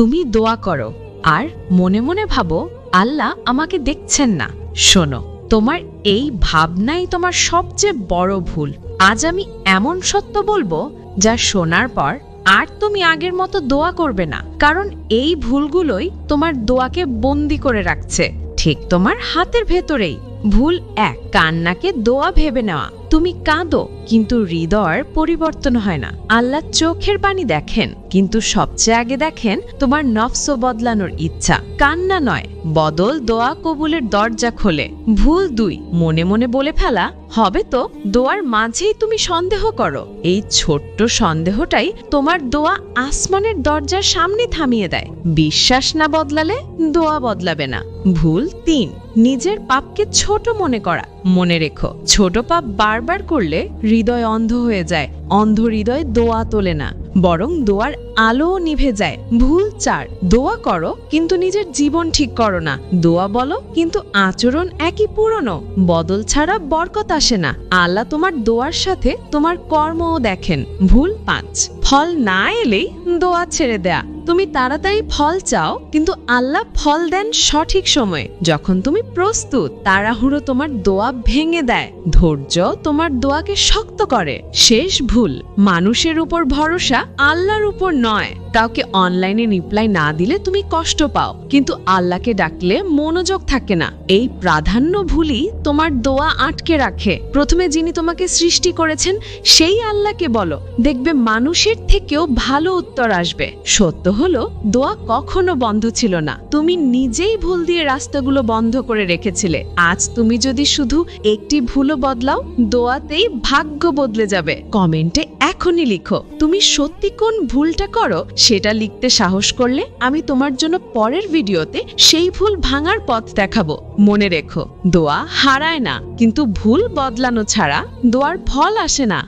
তুমি দোয়া করো, আর মনে মনে ভাবো, আল্লাহ আমাকে দেখছেন না। শোনো, তোমার এই ভাবনাই তোমার সবচেয়ে বড় ভুল। আজ আমি এমন সত্য বলব, যা শোনার পর আর তুমি আগের মতো দোয়া করবে না, কারণ এই ভুলগুলোই তোমার দোয়াকে বন্দি করে রাখছে। ঠিক তোমার হাতের ভেতরেই। ভুল এক, কান্নাকে দোয়া ভেবে নেওয়া। তুমি কাঁদো কিন্তু হৃদয়ের পরিবর্তন হয় না। আল্লাহ চোখের পানি দেখেন, কিন্তু সবচেয়ে আগে দেখেন তোমার নফস বদলানোর ইচ্ছা। কান্না নয়, বদল দোয়া কবুলের দরজা খোলে। ভুল দুই, মনে মনে বলে ফেলা, হবে তো, দোয়ার মাঝেই তুমি সন্দেহ করো। এই ছোট্ট সন্দেহটাই তোমার দোয়া আসমানের দরজার সামনে থামিয়ে দেয়। বিশ্বাস না বদলালে দোয়া বদলাবে না। ভুল তিন, নিজের পাপকে ছোট মনে করা। মনে রেখো, ছোট পাপ বারবার করলে হৃদয় অন্ধ হয়ে যায়। অন্ধ হৃদয় দোয়া তোলে না। বরং দোয়ার আলো নিভে যায়। ভুল চার, দোয়া করো, কিন্তু নিজের জীবন ঠিক করো না। দোয়া বলো, কিন্তু আচরণ একই পুরনো। বদল ছাড়া বরকত আসে না। আল্লাহ তোমার দোয়ার সাথে তোমার কর্মও দেখেন। ভুল পাঁচ, ফল না এলেই দোয়া ছেড়ে দেয়া। তুমি তাড়াতাড়ি ফল চাও, কিন্তু আল্লাহ ফল দেন সঠিক সময়ে। যখন তুমি প্রস্তুত, তাড়াহুড়ো তোমার দোয়া ভেঙে দেয়, ধৈর্য তোমার দোয়াকে শক্ত করে। শেষ ভুল, মানুষের উপর ভরসা আল্লাহর উপর নয়। কাউকে অনলাইনে রিপ্লাই না দিলে তুমি কষ্ট পাও। কিন্তু আল্লাহকে ডাকলে মনোযোগ থাকে না। এই প্রাধান্য ভুলই তোমার দোয়া আটকে রাখে। প্রথমে যিনি তোমাকে সৃষ্টি করেছেন, সেই আল্লাহকে বলো। দেখবে মানুষের থেকেও ভালো উত্তর আসবে। সত্য হলো, দোয়া কখনো বন্ধ ছিল না। তুমি নিজেই ভুল দিয়ে রাস্তাগুলো বন্ধ করে রেখেছিলে। আজ তুমি যদি শুধু একটি ভুলও বদলাও, দোয়াতেই ভাগ্য বদলে যাবে। কমেন্টে এখনই লিখো। তুমি সত্যি কোন ভুলটা করো সেটা লিখতে সাহস করলে আমি তোমার জন্য পরের ভিডিওতে সেই ভুল ভাঙার পথ দেখাবো। মনে রেখো, দোয়া হারায় না, কিন্তু ভুল বদলানো ছাড়া দোয়ার ফল আসে না।